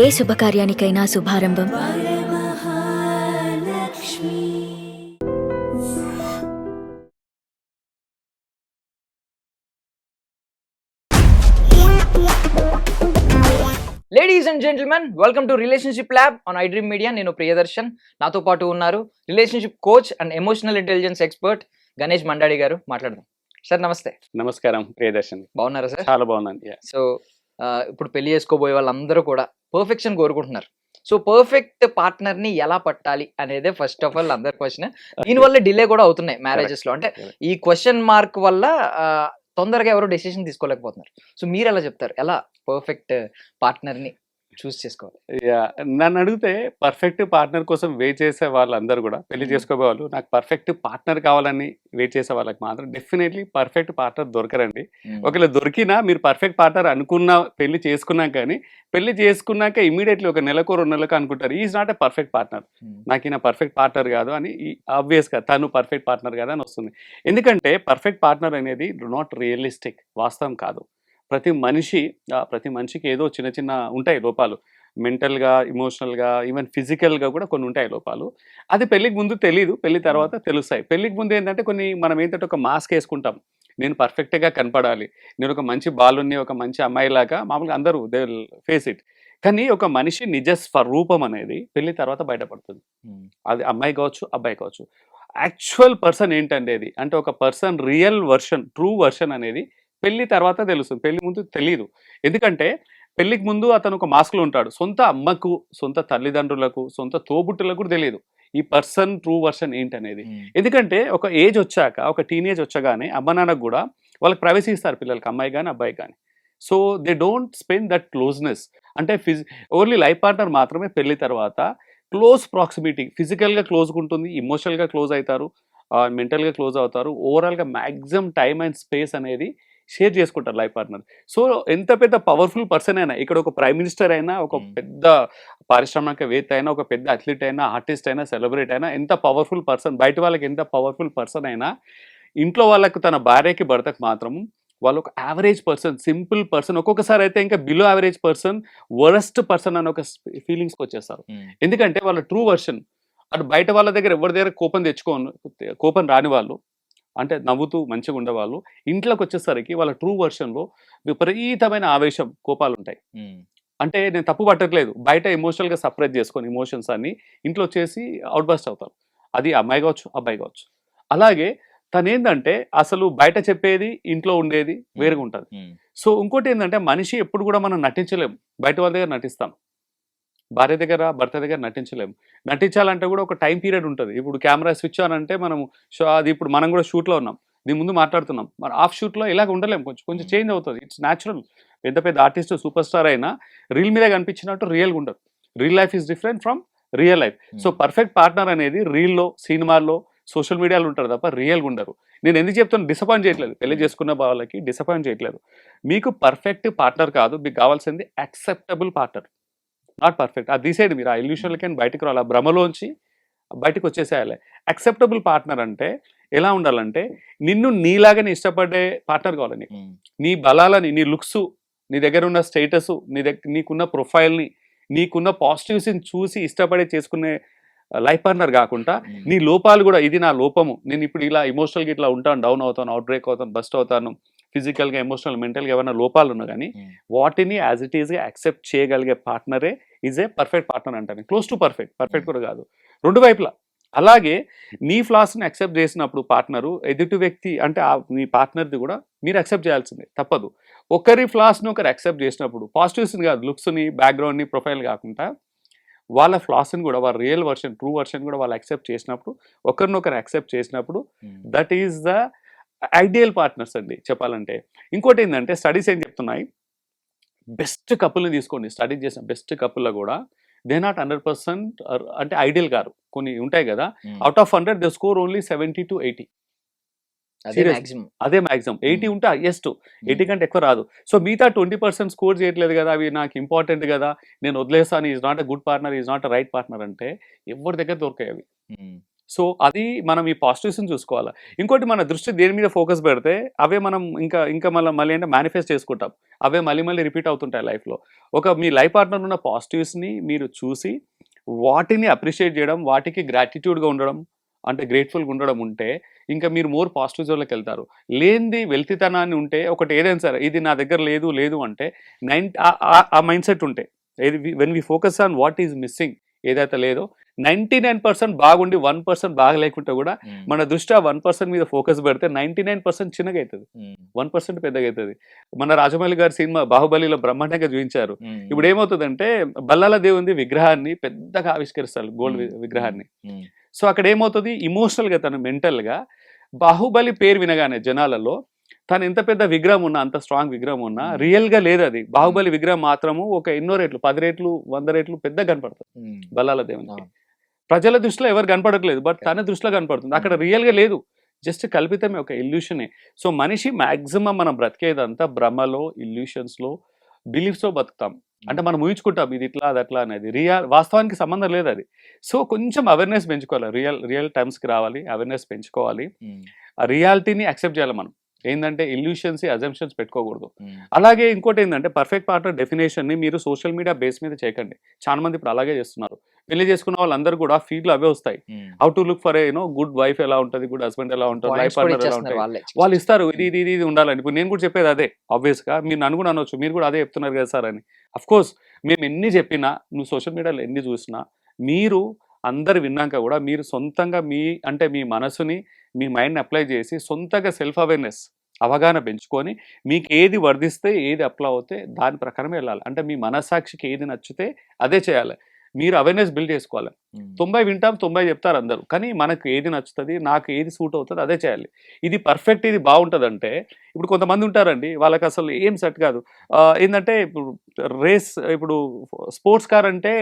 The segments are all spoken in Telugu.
ఏ శుభకార్యానికైనా శుభారంభం. Ladies and gentlemen welcome to relationship lab on I Dream media నేను ప్రియదర్శన్. నాతో పాటు ఉన్నారు relationship coach and emotional intelligence expert Ganesh Mandadi garu. మాట్లాడదాం. సార్ నమస్తే. నమస్కారం ప్రియదర్శన్. బాగున్నారా సార్? చాలా బాగున్నాను. సో ఇప్పుడు పెళ్ళి చేసుకోబోయే వాళ్ళందరూ కూడా పర్ఫెక్షన్ కోరుకుంటున్నారు. సో పర్ఫెక్ట్ పార్ట్నర్ని ఎలా పట్టాలి అనేదే ఫస్ట్ ఆఫ్ ఆల్ అందరి క్వశ్చన్ దీనివల్ల డిలే కూడా అవుతున్నాయి మ్యారేజెస్లో. అంటే. ఈ క్వశ్చన్ మార్క్ వల్ల తొందరగా ఎవరు డెసిషన్ తీసుకోలేకపోతున్నారు. సో మీరు ఎలా చెప్తారు? ఎలా పర్ఫెక్ట్ పార్ట్నర్ని చూస్ చేసుకోవాలి. Yeah. నన్ను అడిగితే పర్ఫెక్ట్ పార్ట్నర్ కోసం వెయిట్ చేసే వాళ్ళందరూ కూడా పెళ్ళి. చేసుకోబోయే వాళ్ళు నాకు పర్ఫెక్ట్ పార్ట్నర్ కావాలని వెయిట్ చేసే వాళ్ళకి మాత్రం డెఫినెట్లీ పర్ఫెక్ట్ పార్ట్నర్ దొరకరండి. ఒకవేళ దొరికినా మీరు పర్ఫెక్ట్ పార్ట్నర్ అనుకున్న పెళ్ళి చేసుకున్నాక కానీ పెళ్ళి చేసుకున్నాక ఇమీడియట్లీ ఒక నెలకు రెండు నెలలకు అనుకుంటారు is not a perfect partner నాకు ఈయన పర్ఫెక్ట్ పార్ట్నర్ కాదు అని ఆబ్వియస్గా తను పర్ఫెక్ట్ పార్ట్నర్ కాదు అని వస్తుంది. ఎందుకంటే పర్ఫెక్ట్ పార్ట్నర్ అనేది నాట్ రియలిస్టిక్ వాస్తవం కాదు. ప్రతి మనిషి ప్రతి మనిషికి ఏదో చిన్న చిన్న ఉంటాయి లోపాలు. మెంటల్గా ఇమోషనల్గా ఈవెన్ ఫిజికల్గా కూడా కొన్ని ఉంటాయి లోపాలు. అది పెళ్ళికి ముందు తెలియదు పెళ్ళి తర్వాత తెలుస్తాయి. పెళ్ళికి ముందు ఏంటంటే కొన్ని మనం ఏంటంటే ఒక మాస్క్ వేసుకుంటాం. నేను పర్ఫెక్ట్గా కనపడాలి. నేను ఒక మంచి బాలుని ఒక మంచి అమ్మాయిలాగా మామూలుగా అందరూ దే విల్ ఫేస్ ఇట్. కానీ ఒక మనిషి నిజ స్వరూపం అనేది పెళ్ళి తర్వాత బయటపడుతుంది. అది అమ్మాయి కావచ్చు అబ్బాయి కావచ్చు. యాక్చువల్ పర్సన్ ఏంటనేది అంటే ఒక person real version true version అనేది పెళ్ళి తర్వాత తెలుస్తుంది పెళ్ళి ముందు తెలియదు ఎందుకంటే పెళ్ళికి ముందు అతను ఒక మాస్క్లో ఉంటాడు. సొంత అమ్మకు సొంత తల్లిదండ్రులకు సొంత తోబుట్టులకు కూడా తెలియదు ఈ పర్సన్ ట్రూ వర్షన్ ఏంటనేది. ఎందుకంటే ఒక ఏజ్ వచ్చాక ఒక టీనేజ్ వచ్చగానే అమ్మ నాన్నకు కూడా వాళ్ళకి ప్రైవసీ ఇస్తారు పిల్లలకి అమ్మాయి కానీ అబ్బాయి కానీ so they don't spend that closeness. అంటే ఫిజి ఓన్లీ లైఫ్ పార్ట్నర్ మాత్రమే పెళ్ళి తర్వాత క్లోజ్ ప్రాక్సిమిటీ ఫిజికల్గా క్లోజ్గా ఉంటుంది ఇమోషనల్గా క్లోజ్ అవుతారు మెంటల్గా క్లోజ్ అవుతారు ఓవరాల్గా మ్యాక్సిమం టైమ్ అండ్ స్పేస్ అనేది షేర్ చేసుకుంటారు లైఫ్ పార్ట్నర్. సో ఎంత పెద్ద పవర్ఫుల్ పర్సన్ అయినా ఇక్కడ ఒక ప్రైమ్ మినిస్టర్ అయినా ఒక. పెద్ద పారిశ్రామికవేత్త అయినా ఒక పెద్ద అథ్లీట్ అయినా ఆర్టిస్ట్ అయినా సెలబ్రిటీ అయినా ఎంత పవర్ఫుల్ పర్సన్ బయట వాళ్ళకి ఎంత పవర్ఫుల్ పర్సన్ అయినా ఇంట్లో వాళ్ళకు తన భార్యకి భర్తకు మాత్రం వాళ్ళు ఒక యావరేజ్ పర్సన్ సింపుల్ పర్సన్ ఒక్కొక్కసారి అయితే ఇంకా below average person worst person అని ఒక ఫీలింగ్స్కి వచ్చేస్తారు. ఎందుకంటే వాళ్ళ ట్రూ వర్షన్ అటు బయట వాళ్ళ దగ్గర ఎవరి దగ్గర కోపం తెచ్చుకోను కోపం రాని వాళ్ళు అంటే నవ్వుతూ మంచిగా ఉండేవాళ్ళు. ఇంట్లోకి వచ్చేసరికి వాళ్ళ ట్రూ వర్షన్లో విపరీతమైన ఆవేశం కోపాలు ఉంటాయి అంటే నేను తప్పు పట్టట్లేదు. బయట ఎమోషనల్గా సపరేట్ చేసుకొని ఎమోషన్స్ అన్ని ఇంట్లో వచ్చేసి అవుట్ బస్ట్ అవుతారు. అది అమ్మాయి కావచ్చు అబ్బాయి కావచ్చు. అలాగే తను ఏంటంటే అసలు బయట చెప్పేది ఇంట్లో ఉండేది వేరుగా ఉంటుంది సో ఇంకోటి ఏంటంటే మనిషి ఎప్పుడు కూడా మనం నటించలేము బయట వాళ్ళ దగ్గర నటిస్తాం భార్య దగ్గర భర్త దగ్గర నటించలేము. నటించాలంటే కూడా ఒక టైం పీరియడ్ ఉంటుంది. ఇప్పుడు కెమెరా స్విచ్ ఆన్ అంటే మనం షో అది ఇప్పుడు మనం కూడా షూట్లో ఉన్నాం. దీని ముందు మాట్లాడుతున్నాం. మరి ఆఫ్ షూట్లో ఇలాగ ఉండలేము. కొంచెం కొంచెం చేంజ్ అవుతుంది. ఇట్స్ న్యాచురల్ పెద్ద పెద్ద ఆర్టిస్ట్ సూపర్ స్టార్ అయినా రీల్ మీద కనిపించినట్టు రియల్గా ఉండదు. Real life is different from real life. So perfect partner అనేది రీల్లో సినిమాల్లో సోషల్ మీడియాలో ఉంటారు తప్ప రియల్గా ఉండరు. నేను ఎందుకు చెప్తాను డిసప్పాయింట్ చేయట్లేదు. పెళ్ళి చేసుకున్న వాళ్ళకి డిసప్పాయింట్ చేయట్లేదు. మీకు పర్ఫెక్ట్ పార్ట్నర్ కాదు. మీకు కావాల్సింది యాక్సెప్టబుల్ పార్ట్నర్. నాట్ పర్ఫెక్ట్ అది తీసేయండి మీరు. ఆ ఇల్యూషన్లకి బయటకు రావాలి ఆ భ్రమలోంచి బయటకు వచ్చేసేయాలి. యాక్సెప్టబుల్ పార్ట్నర్ అంటే ఎలా ఉండాలంటే నిన్ను నీలాగానే ఇష్టపడే పార్ట్నర్ కావాలి నీకు. నీ బలాలని నీ లుక్స్ నీ దగ్గర ఉన్న స్టేటస్ నీ దగ్గర నీకున్న ప్రొఫైల్ని నీకున్న పాజిటివ్స్ని చూసి ఇష్టపడే చేసుకునే లైఫ్ పార్ట్నర్ కాకుండా నీ లోపాలు కూడా ఇది నా లోపము. నేను ఇప్పుడు ఇలా ఎమోషనల్గా ఇట్లా ఉంటాను డౌన్ అవుతాను అవుట్ బ్రేక్ అవుతాను బస్ట్ అవుతాను ఫిజికల్గా ఎమోషనల్ మెంటల్గా ఏమైనా లోపాలు ఉన్నా కానీ వాటిని యాజ్ ఇట్ ఈస్గా యాక్సెప్ట్ చేయగలిగే పార్ట్నరే ఈజ్ ఏ పర్ఫెక్ట్ పార్ట్నర్ అంటాను. క్లోజ్ టు పర్ఫెక్ట్ పర్ఫెక్ట్ కూడా కాదు. రెండు వైపులా. అలాగే నీ ఫ్లాస్ని యాక్సెప్ట్ చేసినప్పుడు పార్ట్నరు ఎదుటి వ్యక్తి అంటే ఆ నీ పార్ట్నర్ది కూడా మీరు యాక్సెప్ట్ చేయాల్సిందే. తప్పదు. ఒకరి ఫ్లాస్ని ఒకరు యాక్సెప్ట్ చేసినప్పుడు పాజిటివ్స్ని కాదు లుక్స్ని బ్యాక్గ్రౌండ్ని ప్రొఫైల్ కాకుండా వాళ్ళ ఫ్లాస్ని కూడా వాళ్ళ రియల్ వర్షన్ ట్రూ వర్షన్ కూడా వాళ్ళు యాక్సెప్ట్ చేసినప్పుడు ఒకరినొకరు యాక్సెప్ట్ చేసినప్పుడు that is the ideal partners అండి చెప్పాలంటే. ఇంకోటి ఏంటంటే స్టడీస్ ఏం చెప్తున్నాయి? బెస్ట్ కపుల్ని తీసుకోండి. స్టడీ చేసిన బెస్ట్ కపుల్లో కూడా దే నాట్ హండ్రెడ్ పర్సెంట్ అంటే ఐడియల్ గారు. కొన్ని ఉంటాయి కదా. Out of hundred they score only seventy to eighty. అదే. మాక్సిమం. ఎయిటీ ఉంటే హైయెస్ట్ ఎయిటీ కంటే ఎక్కువ రాదు. సో మిగతా ట్వంటీ పర్సెంట్ స్కోర్ చేయట్లేదు కదా. అవి నాకు ఇంపార్టెంట్ కదా. నేను వదిలేస్తాను. Is not a good partner is not a right partner అంటే ఎవరి దగ్గర దొరికాయి అవి? సో అది మనం ఈ పాజిటివ్స్ని చూసుకోవాలి. ఇంకోటి మన దృష్టి దేని మీద ఫోకస్ పెడితే అవే మనం ఇంకా ఇంకా మళ్ళీ మళ్ళీ అంటే మేనిఫెస్ట్ చేసుకుంటాం. అవే మళ్ళీ మళ్ళీ రిపీట్ అవుతుంటాయి లైఫ్లో. ఒక మీ లైఫ్ పార్ట్నర్ ఉన్న పాజిటివ్స్ని మీరు చూసి వాటిని అప్రిషియేట్ చేయడం వాటికి గ్రాటిట్యూడ్గా ఉండడం అంటే గ్రేట్ఫుల్గా ఉండడం ఉంటే ఇంకా మీరు మోర్ పాజిటివ్ జోన్లోకి వెళ్తారు. లేనిది వెల్తితనాన్ని ఉంటే ఒకటి ఏదైనా సరే ఇది నా దగ్గర లేదు లేదు అంటే నైన్ ఆ మైండ్ సెట్ ఉంటే ఏది when we focus on what is missing ఏదైతే లేదో నైంటీ నైన్ పర్సెంట్ బాగుండి వన్ పర్సెంట్ బాగలేకుంటే కూడా మన దృష్టి ఆ వన్ పర్సెంట్ మీద ఫోకస్ పెడితే నైంటీ నైన్ పర్సెంట్ చిన్నగా అవుతుంది వన్ పర్సెంట్ పెద్దగా అవుతుంది మన రాజమౌళి గారి సినిమా బాహుబలిలో బ్రహ్మాండంగా చూపించారు ఇప్పుడు ఏమవుతుందంటే బల్లాల దేవుంది విగ్రహాన్ని పెద్దగా ఆవిష్కరిస్తారు గోల్డ్. విగ్రహాన్ని. సో అక్కడ ఏమవుతుంది ఇమోషనల్గా తను మెంటల్గా బాహుబలి పేరు వినగానే జనాలలో తను ఎంత పెద్ద విగ్రహం ఉన్నా అంత స్ట్రాంగ్ విగ్రహం ఉన్నా Hmm. రియల్గా లేదు అది బాహుబలి విగ్రహం మాత్రము ఒక ఎన్నో రేట్లు పది రేట్లు వంద రేట్లు పెద్ద కనపడుతుంది బల్లాల దేవునికి. ప్రజల దృష్టిలో ఎవరు కనపడట్లేదు బట్ తన దృష్టిలో కనపడుతుంది. అక్కడ రియల్గా లేదు. జస్ట్ కల్పితమే ఒక ఇల్యూషనే. సో మనిషి మాక్సిమం మనం బ్రతికేదంతా భ్రమలో ఇల్యూషన్స్లో బిలీఫ్స్లో బతుకుతాం. అంటే మనం ఊహించుకుంటాం ఇది ఇట్లా అది అట్లా అనేది. రియల్ వాస్తవానికి సంబంధం లేదు అది. సో కొంచెం అవేర్నెస్ పెంచుకోవాలి. రియల్ రియల్ టైమ్స్కి రావాలి అవేర్నెస్ పెంచుకోవాలి. ఆ రియాలిటీని యాక్సెప్ట్ చేయాలి మనం. ఏంటంటే ఇల్యూషన్స్ అజంప్షన్స్ పెట్టుకోకూడదు. అలాగే ఇంకోటి ఏంటంటే పర్ఫెక్ట్ పార్ట్నర్ డెఫినేషన్ని మీరు సోషల్ మీడియా బేస్ మీద చేయకండి. చాలా మంది ఇప్పుడు అలాగే చేస్తున్నారు. పెళ్ళి చేసుకున్న వాళ్ళందరూ కూడా ఫీల్డ్లో అవే వస్తాయి. How to look for you know good wife ఎలా ఉంటుంది గుడ్ హస్బెండ్ ఎలా ఉంటుంది లైఫ్ పార్ట్నర్ ఎలా ఉంటుంది. వాళ్ళే. ఇస్తారు ఇది ఇది ఇది ఇది ఉండాలని. ఇప్పుడు నేను కూడా చెప్పేది అదే ఆబ్వియస్గా మీరు నన్ను కూడా అనొచ్చు మీరు కూడా అదే చెప్తున్నారు కదా సార్ అని. అఫ్ కోర్స్ మేము ఎన్ని చెప్పినా నువ్వు సోషల్ మీడియాలో ఎన్ని చూసినా మీరు అందరు విన్నాక కూడా మీరు సొంతంగా మీ అంటే మీ మనసుని మీ మైండ్ని అప్లై చేసి సొంతంగా సెల్ఫ్ అవేర్నెస్ అవగాహన పెంచుకొని మీకు ఏది వర్ధిస్తే ఏది అప్లై అవుతే దాని ప్రకారమే వెళ్ళాలి. అంటే మీ మనస్సాక్షికి ఏది నచ్చితే అదే చేయాలి. మీరు అవేర్నెస్ బిల్డ్ చేసుకోవాలి. తొంభై వింటాం తొంభై చెప్తారు అందరూ. కానీ మనకు ఏది నచ్చుతుంది నాకు ఏది సూట్ అవుతుంది అదే చేయాలి. ఇది పర్ఫెక్ట్ ఇది బాగుంటుంది అంటే ఇప్పుడు కొంతమంది ఉంటారండి వాళ్ళకి అసలు ఏం సెట్ కాదు. ఏంటంటే ఇప్పుడు రేస్ ఇప్పుడు స్పోర్ట్స్ కార్ అంటే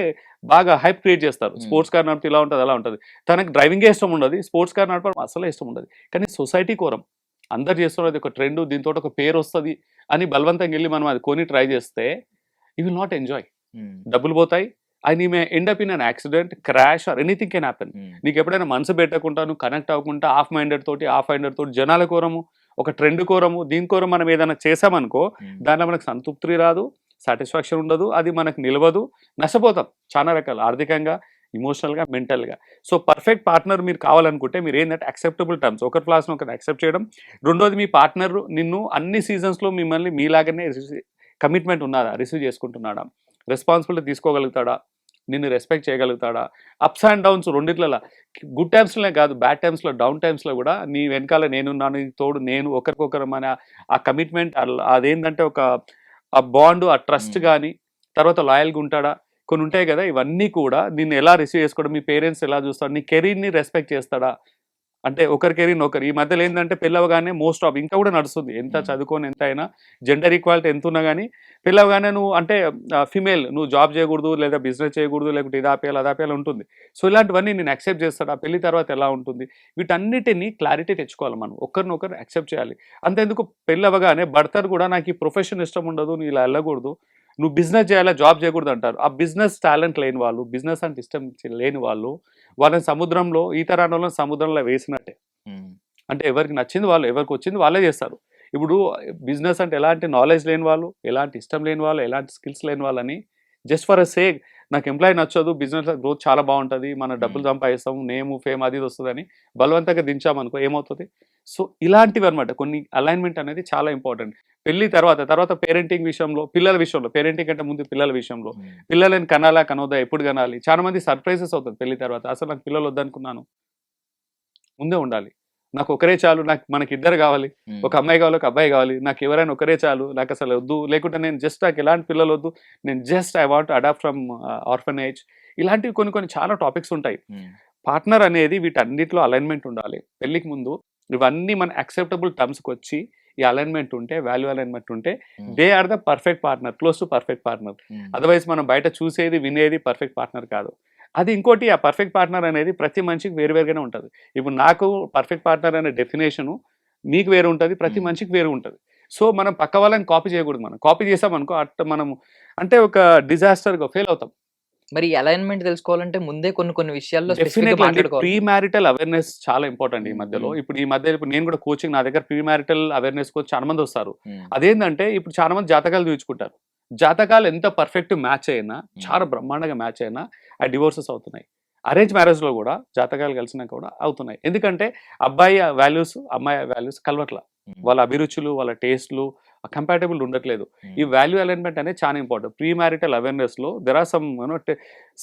బాగా హైప్ క్రియేట్ చేస్తారు. Hmm. స్పోర్ట్స్ కార్ నడిపితే ఇలా ఉంటుంది అలా ఉంటుంది. తనకు డ్రైవింగే ఇష్టం ఉండదు స్పోర్ట్స్ కార్ నడపడం అసలే ఇష్టం ఉండదు. కానీ సొసైటీ కోరం. అందరు చేస్తున్నది ఒక ట్రెండ్ దీంతో ఒక పేరు వస్తుంది అని బలవంతంగా వెళ్ళి మనం అది కొని ట్రై చేస్తే యూ విల్ నాట్ ఎంజాయ్ డబ్బులు పోతాయి and he may end up in an accident crash or anything can happen నీకు ఎప్పుడైనా మనసు పెట్టకుండా నువ్వు కనెక్ట్ అవ్వకుండా ఆఫ్ మైండెడ్ తోటి ఆఫ్ మైండెడ్ తోటి జనాల కోరము ఒక ట్రెండ్ కోరము దీని కోరం మనం ఏదైనా చేసామనుకో దాంట్లో మనకు సంతృప్తి రాదు సాటిస్ఫాక్షన్ ఉండదు అది మనకు నిలవదు నష్టపోతాం చాలా రకాలు ఆర్థికంగా ఇమోషనల్గా మెంటల్గా సో పర్ఫెక్ట్ పార్ట్నర్ మీరు కావాలనుకుంటే మీరు ఏంటంటే అక్సెప్టబుల్ టర్మ్స్ ఒకరి ఫ్లాస్ను ఒకరిని యాక్సెప్ట్ చేయడం. రెండోది మీ పార్ట్నర్ నిన్ను అన్ని సీజన్స్లో మిమ్మల్ని మీలాగానే కమిట్మెంట్ ఉన్నదా రిసీవ్ చేసుకుంటున్నాడా? రెస్పాన్సిబిలిటీ తీసుకోగలుగుతాడా? నిన్ను రెస్పెక్ట్ చేయగలుగుతాడా? అప్స్ అండ్ డౌన్స్ రెండిట్లలో. గుడ్ టైమ్స్లోనే కాదు బ్యాడ్ టైమ్స్లో డౌన్ టైమ్స్లో కూడా నీ వెనకాల నేనున్నాను తోడు నేను ఒకరికొకరు మన ఆ కమిట్మెంట్ అదేంటంటే ఒక ఆ బాండ్ ఆ ట్రస్ట్. కానీ తర్వాత లాయల్గా ఉంటాడా? కొన్ని ఉంటాయి కదా ఇవన్నీ కూడా నిన్ను ఎలా రిసీవ్ చేసుకోవడం మీ పేరెంట్స్ ఎలా చూస్తాడు నీ కెరీర్ని రెస్పెక్ట్ చేస్తాడా? అంటే ఒకరి కెరీర్ ఒకరు. ఈ మధ్యలో ఏంటంటే పెళ్ళవగానే మోస్ట్ ఆఫ్ ఇంకా కూడా నడుస్తుంది. ఎంత Hmm. చదువుకొని ఎంత అయినా జెండర్ ఈక్వాలిటీ ఎంత ఉన్నా కానీ పెళ్ళవగానే నువ్వు అంటే ఫిమేల్ నువ్వు జాబ్ చేయకూడదు లేదా బిజినెస్ చేయకూడదు లేకపోతే ఇది ఆపేయాలి అది ఆపేయాలి ఉంటుంది. సో ఇలాంటివన్నీ నేను యాక్సెప్ట్ చేస్తాను. ఆ పెళ్ళి తర్వాత ఎలా ఉంటుంది? వీటన్నిటిని క్లారిటీ తెచ్చుకోవాలి మనం. ఒకరినొకరు యాక్సెప్ట్ చేయాలి. అంతేందుకు పెళ్ళి అవ్వగానే భర్తలు కూడా నాకు ఈ ప్రొఫెషన్ ఇష్టం ఉండదు నువ్వు ఇలా వెళ్ళకూడదు. నువ్వు బిజినెస్ చేయాలా జాబ్ చేయకూడదు అంటారు. ఆ బిజినెస్ టాలెంట్ లేని వాళ్ళు బిజినెస్ అంటే ఇష్టం లేని వాళ్ళు వాళ్ళని సముద్రంలో ఈత సముద్రంలో వేసినట్టే. అంటే ఎవరికి నచ్చింది వాళ్ళు ఎవరికి వచ్చింది వాళ్ళే చేస్తారు. ఇప్పుడు బిజినెస్ అంటే ఎలాంటి నాలెడ్జ్ లేని వాళ్ళు ఎలాంటి ఇష్టం లేని వాళ్ళు ఎలాంటి స్కిల్స్ లేని వాళ్ళని జస్ట్ ఫర్ అ సేక్ నాకు ఎంప్లాయ్ నచ్చదు బిజినెస్ గ్రోత్ చాలా బాగుంటుంది మన డబ్బులు. సంపాదిస్తాం నేము ఫేమ్ అది వస్తుందని బలవంతంగా దించామనుకో ఏమవుతుంది? సో ఇలాంటివి అనమాట కొన్ని అలైన్మెంట్ అనేది చాలా ఇంపార్టెంట్ పెళ్ళి తర్వాత తర్వాత పేరెంటింగ్ విషయంలో పిల్లల విషయంలో పేరెంటింగ్ అంటే ముందు పిల్లల విషయంలో. పిల్లలని కనాలా కనవద్దా ఎప్పుడు కనాలి? చాలా మంది సర్ప్రైజెస్ అవుతుంది పెళ్ళి తర్వాత. అసలు నాకు పిల్లలు వద్దనుకున్నాను. ముందే ఉండాలి. నాకు ఒకరే చాలు నాకు మనకి ఇద్దరు కావాలి. ఒక అమ్మాయి కావాలి ఒక అబ్బాయి కావాలి. నాకు ఎవరైనా ఒకరే చాలు. నాకు అసలు వద్దు. లేకుంటే నేను జస్ట్ నాకు ఎలాంటి పిల్లలు వద్దు. నేను just I want adopt from orphanage ఇలాంటివి కొన్ని కొన్ని చాలా టాపిక్స్ ఉంటాయి. పార్ట్నర్ అనేది వీటన్నిటిలో అలైన్మెంట్ ఉండాలి. పెళ్ళికి ముందు ఇవన్నీ మన అక్సెప్టబుల్ టర్మ్స్కి వచ్చి ఈ అలైన్మెంట్ ఉంటే వాల్యూ అలైన్మెంట్ ఉంటే they are the perfect partner close to perfect partner otherwise మనం బయట చూసేది వినేది పర్ఫెక్ట్ పార్ట్నర్ కాదు. అది ఇంకోటి ఆ పర్ఫెక్ట్ పార్ట్నర్ అనేది ప్రతి మనిషికి వేరువేరుగానే ఉంటుంది. ఇప్పుడు నాకు పర్ఫెక్ట్ పార్ట్నర్ అనే డెఫినేషను మీకు వేరు ఉంటుంది ప్రతి Hmm. మనిషికి వేరు ఉంటుంది. సో మనం పక్క వాళ్ళని కాపీ చేయకూడదు మనం. కాపీ చేసామనుకో అట్ట మనం అంటే ఒక డిజాస్టర్గా ఫెయిల్ అవుతాం. మరి అలైన్మెంట్ తెలుసుకోవాలంటే ముందే కొన్ని కొన్ని విషయాల్లో ప్రీ మ్యారిటల్ అవేర్నెస్ చాలా ఇంపార్టెంట్ ఈ మధ్యలో. ఇప్పుడు ఈ మధ్య ఇప్పుడు నేను కూడా కోచింగ్ నా దగ్గర ప్రీ మ్యారిటల్ అవేర్నెస్ కోసం చాలా మంది వస్తారు. అదేంటంటే ఇప్పుడు చాలా మంది జాతకాలు చూపించుకుంటారు. జాతకాలు ఎంత పర్ఫెక్ట్ మ్యాచ్ అయినా చాలా బ్రహ్మాండంగా మ్యాచ్ అయినా ఆ డివోర్సెస్ అవుతున్నాయి. అరేంజ్ మ్యారేజ్లో కూడా జాతకాలు కలిసినాక కూడా అవుతున్నాయి. ఎందుకంటే అబ్బాయి వాల్యూస్ అమ్మాయి వాల్యూస్ కలవట్ల. వాళ్ళ అభిరుచులు వాళ్ళ టేస్ట్లు కంపాటబుల్ ఉండట్లేదు. ఈ వాల్యూ అలైన్మెంట్ అనేది చాలా important pre marital అవేర్నెస్లో there are some you know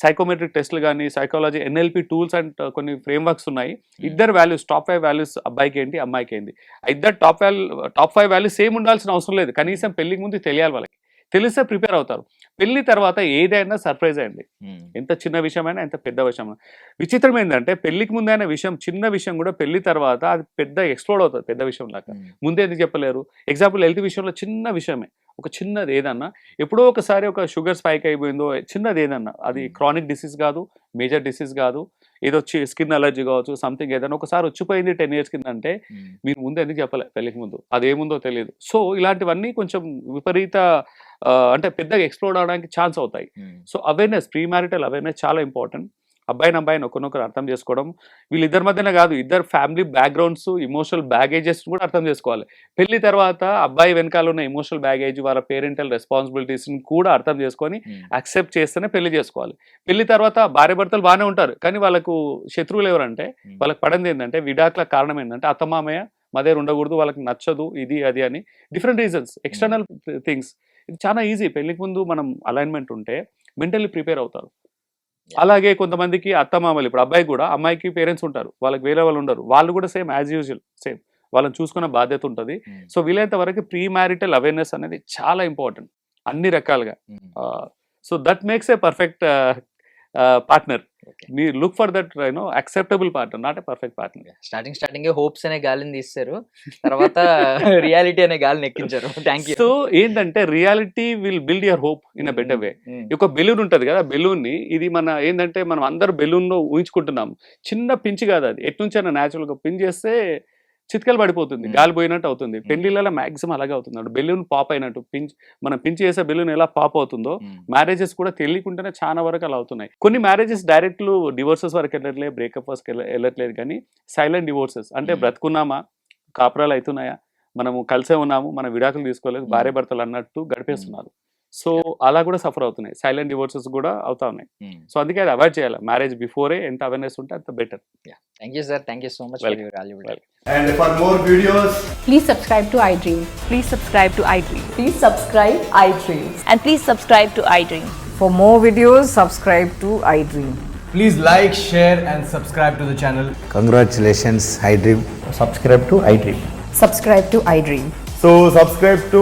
psychometric టెస్ట్లు కానీ సైకాలజీ ఎన్ఎల్పి టూల్స్ అండ్ కొన్ని ఫ్రేమ్ వర్క్స్ ఉన్నాయి ఇద్దరు వాల్యూస్ టాప్ ఫైవ్ వాల్యూస్ అబ్బాయికి ఏంటి అమ్మాయికి ఏంటి. ఇద్దరు top value top five values same ఉండాల్సిన అవసరం లేదు. కనీసం పెళ్ళికి ముందు తెలియాలి వాళ్ళకి. తెలిస్తే ప్రిపేర్ అవుతారు. పెళ్ళి తర్వాత ఏదైనా సర్ప్రైజ్ ఉమ్, ఎంత చిన్న విషయమైనా ఎంత పెద్ద విషయమైనా. విచిత్రం ఏంటంటే పెళ్ళికి ముందైన విషయం చిన్న విషయం కూడా పెళ్ళి తర్వాత అది పెద్ద ఎక్స్ప్లోడ్ అవుతుంది పెద్ద విషయం లాగా ముందే ఎందుకు చెప్పలేరు. ఎగ్జాంపుల్ హెల్త్ విషయంలో చిన్న విషయమే. ఒక చిన్నది ఏదన్నా ఎప్పుడో ఒకసారి ఒక షుగర్ స్పైక్ అయిపోయిందో చిన్నది ఏదన్నా. అది. క్రానిక్ డిసీజ్ కాదు మేజర్ డిసీజ్ కాదు. ఏదో స్కిన్ అలర్జీ కావచ్చు సంథింగ్ ఏదైనా ఒకసారి వచ్చిపోయింది టెన్ ఇయర్స్ కింద అంటే మీరు ముందు ఎందుకు చెప్పలే పెళ్ళికి ముందు? అదేముందో తెలియదు. సో ఇలాంటివన్నీ కొంచెం విపరీత అంటే పెద్దగా ఎక్స్ప్లోర్ అవడానికి ఛాన్స్ అవుతాయి. So awareness pre marital awareness చాలా ఇంపార్టెంట్ అబ్బాయిని అబ్బాయిని ఒకరినొకరు అర్థం చేసుకోవడం. వీళ్ళిద్దరి మధ్యన కాదు ఇద్దరు ఫ్యామిలీ బ్యాక్గ్రౌండ్స్ ఇమోషనల్ బ్యాగేజెస్ కూడా అర్థం చేసుకోవాలి. పెళ్ళి తర్వాత అబ్బాయి వెనకాల ఉన్న ఇమోషనల్ బ్యాగేజ్ వాళ్ళ పేరెంటల్ రెస్పాన్సిబిలిటీస్ కూడా అర్థం చేసుకొని యాక్సెప్ట్ చేస్తేనే పెళ్ళి చేసుకోవాలి. పెళ్ళి తర్వాత భార్య భర్తలు బాగానే ఉంటారు కానీ వాళ్ళకు శత్రువులు ఎవరంటే వాళ్ళకి పడింది ఏంటంటే విడాకుల కారణం ఏంటంటే అత్తమామయ్య మదేరు ఉండకూడదు వాళ్ళకి నచ్చదు ఇది అది అని డిఫరెంట్ రీజన్స్ ఎక్స్టర్నల్ థింగ్స్ ఇది చాలా ఈజీ పెళ్ళికి ముందు మనం అలైన్మెంట్ ఉంటే మెంటల్లీ ప్రిపేర్ అవుతారు. అలాగే కొంతమందికి అత్తమామలు ఇప్పుడు అబ్బాయి కూడా అమ్మాయికి పేరెంట్స్ ఉంటారు. వాళ్ళకి వేరే వాళ్ళు ఉండరు. వాళ్ళు కూడా సేమ్ యాజ్ యూజువల్ సేమ్. వాళ్ళని చూసుకునే బాధ్యత ఉంటుంది. ఉమ్, సో వీలైనంత వరకు ప్రీ మ్యారిటల్ అవేర్నెస్ అనేది చాలా ఇంపార్టెంట్ అన్ని రకాలుగా. ఉమ్, so that makes a perfect partner. Me look for that you know acceptable partner not a perfect partner starting starting hopes అనే గాలిని తీస్తారు. తర్వాత రియాలిటీ అనే గాలిని ఎక్కించారు. థ్యాంక్ యూ సో ఏంటంటే reality will build your hope in a better way ఒక బెలూన్ ఉంటది కదా బెలూన్ని ఇది మన ఏంటంటే మనం అందరు బెలూన్లో ఊహించుకుంటున్నాం. చిన్న పించ్ కాదు అది. ఎట్నుంచైనా న్యాచురల్గా పిన్ చేస్తే చిత్కలు పడిపోతుంది. గాలి పోయినట్టు అవుతుంది. పెళ్ళిళ్ళలో మాక్సిమం అలాగే అవుతుంది బెలూన్ పాప్ అయినట్టు పించ్ మనం పించ్ చేసే బెలూన్ ఎలా పాప్ అవుతుందో మ్యారేజెస్ కూడా తెలియకుండానే చాలా వరకు అలా అవుతున్నాయి కొన్ని మ్యారేజెస్ డైరెక్ట్ డివోర్సెస్ వరకు వెళ్ళట్లేదు బ్రేకప్ వరకు వెళ్ళ- వెళ్ళట్లేదు కానీ సైలెంట్ డివోర్సెస్ అంటే. బ్రతుకున్నామా కాపురాలు అవుతున్నాయా మనము కలిసే ఉన్నాము మన విడాకులు తీసుకోలేదు. భార్య భర్తలు అన్నట్టు గడిపేస్తున్నారు సో అలా కూడా సఫర్ అవుతున్నాయి సైలెంట్ డివోర్సెస్ కూడా అవుతా ఉన్నాయి సో అందుకే అది అవాయిడ్ చేయాలి మ్యారేజ్ బిఫోరే ఎంత అవేర్నెస్ ఉంటే అంత better thank you sir thank you so much. And for more videos, Please subscribe to iDream. Please subscribe to iDream. Please subscribe iDreams. And please subscribe to iDream. For more videos, subscribe to iDream. please like, share, and subscribe to the channel. Congratulations, iDream. Subscribe to iDream. Subscribe to iDream. So, subscribe to